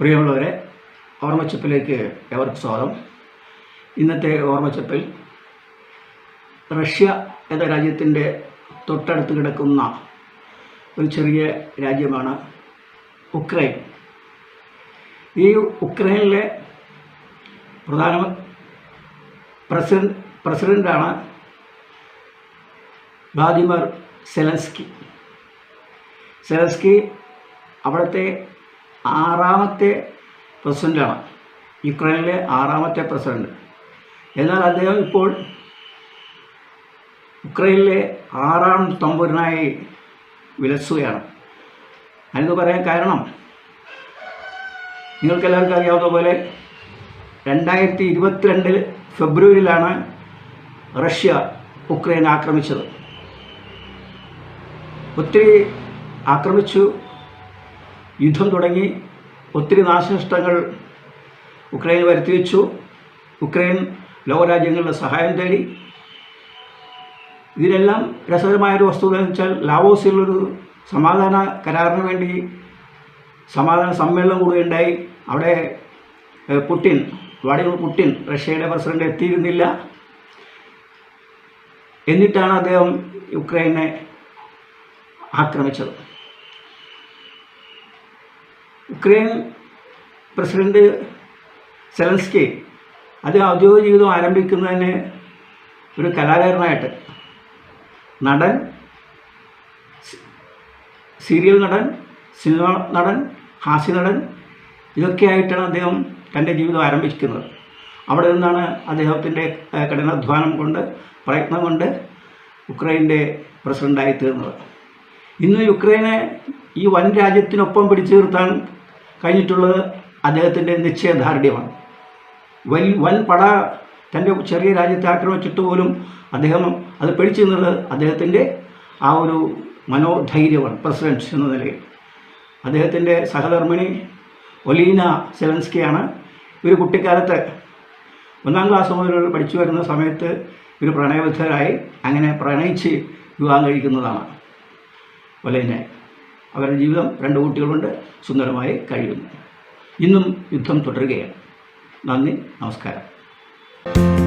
പ്രിയമുള്ളവരെ ഓർമ്മച്ചപ്പിലേക്ക് എവർക്ക് സ്വാഗതം. ഇന്നത്തെ ഓർമ്മച്ചപ്പിൽ റഷ്യ എന്ന രാജ്യത്തിന്റെ തൊട്ടടുത്ത് കിടക്കുന്ന ഒരു ചെറിയ രാജ്യമാണ് ഉക്രൈൻ. ഈ ഉക്രൈനിലെ പ്രധാന പ്രസിഡന്റ് പ്രസിഡന്റാണ് വ്ളാദിമർ സെലൻസ്കി. സെലൻസ്കി അവിടുത്തെ ആറാമത്തെ പ്രസിഡന്റാണ് യുക്രൈനിലെ ആറാമത്തെ പ്രസിഡന്റ്. എന്നാൽ അദ്ദേഹം ഇപ്പോൾ യുക്രൈനിലെ ആറാം തമ്പുരനായി വിലസുകയാണ്. അതിന് പറയാൻ കാരണം നിങ്ങൾക്കെല്ലാവർക്കും അറിയാവുന്ന പോലെ രണ്ടായിരത്തി ഇരുപത്തിരണ്ടിൽ ഫെബ്രുവരിയിലാണ് റഷ്യ ഉക്രൈൻ ആക്രമിച്ചത്. ഒത്തിരി ആക്രമിച്ചു യുദ്ധം തുടങ്ങി ഒത്തിരി നാശനഷ്ടങ്ങൾ ഉക്രൈൻ വരുത്തി വെച്ചു. ഉക്രൈൻ ലോകരാജ്യങ്ങളുടെ സഹായം തേടി. ഇതിനെല്ലാം രസകരമായൊരു വസ്തുത എന്ന് വെച്ചാൽ ലാവോസിലൊരു സമാധാന കരാറിന് വേണ്ടി സമാധാന സമ്മേളനം കൂടി ഉണ്ടായി അവിടെ പുട്ടിൻ വ്ളാഡിമിർ പുടിൻ റഷ്യയുടെ പ്രസിഡന്റ് എത്തിയിരുന്നില്ല. എന്നിട്ടാണ് അദ്ദേഹം യുക്രൈനെ ആക്രമിച്ചത്. ഉക്രൈൻ പ്രസിഡന്റ് സെലൻസ്കി അത് ഔദ്യോഗിക ജീവിതം ആരംഭിക്കുന്നതിന് ഒരു കലാകാരനായിട്ട്. നടൻ സീരിയൽ നടൻ സിനിമ നടൻ ഹാസ്യ നടൻ ഇതൊക്കെയായിട്ടാണ് അദ്ദേഹം തന്റെ ജീവിതം ആരംഭിക്കുന്നത്. അവിടെ നിന്നാണ് അദ്ദേഹത്തിന്റെ കഠിനാധ്വാനം കൊണ്ട് പ്രയത്നം കൊണ്ട് ഉക്രൈന്റെ പ്രസിഡന്റായി തീർന്നത്. ഇന്ന് യുക്രൈനെ ഈ വൻ രാജ്യത്തിനൊപ്പം പിടിച്ചു നിർത്താൻ കഴിഞ്ഞിട്ടുള്ളത് അദ്ദേഹത്തിന്റെ നിശ്ചയദാർഢ്യമാണ്. വൻ വൻ പട തന്റെ ചെറിയ രാജ്യത്തെ ആക്രമിച്ചിട്ട് പോലും അദ്ദേഹം അത് പിടിച്ചു നിന്നത് അദ്ദേഹത്തിന്റെ ആ ഒരു മനോധൈര്യമാണ് പ്രസിഡന്റ് എന്ന നിലയിൽ. അദ്ദേഹത്തിന്റെ സഹധർമ്മിണി ഒലീന സെലൻസ്കിയാണ്. ഒരു കുട്ടിക്കാലത്ത് ഒന്നാം ക്ലാസ് മുതൽ പഠിച്ചു വരുന്ന സമയത്ത് ഒരു പ്രണയബദ്ധരായി അങ്ങനെ പ്രണയിച്ച് വിവാഹം കഴിക്കുന്നതാണ് ഒലീനെ അവരുടെ ജീവിതം രണ്ട് കുട്ടികളുണ്ട് സുന്ദരമായി കഴിയുന്നു. ഇന്നും യുദ്ധം തുടരുകയാണ്. നന്ദി നമസ്കാരം.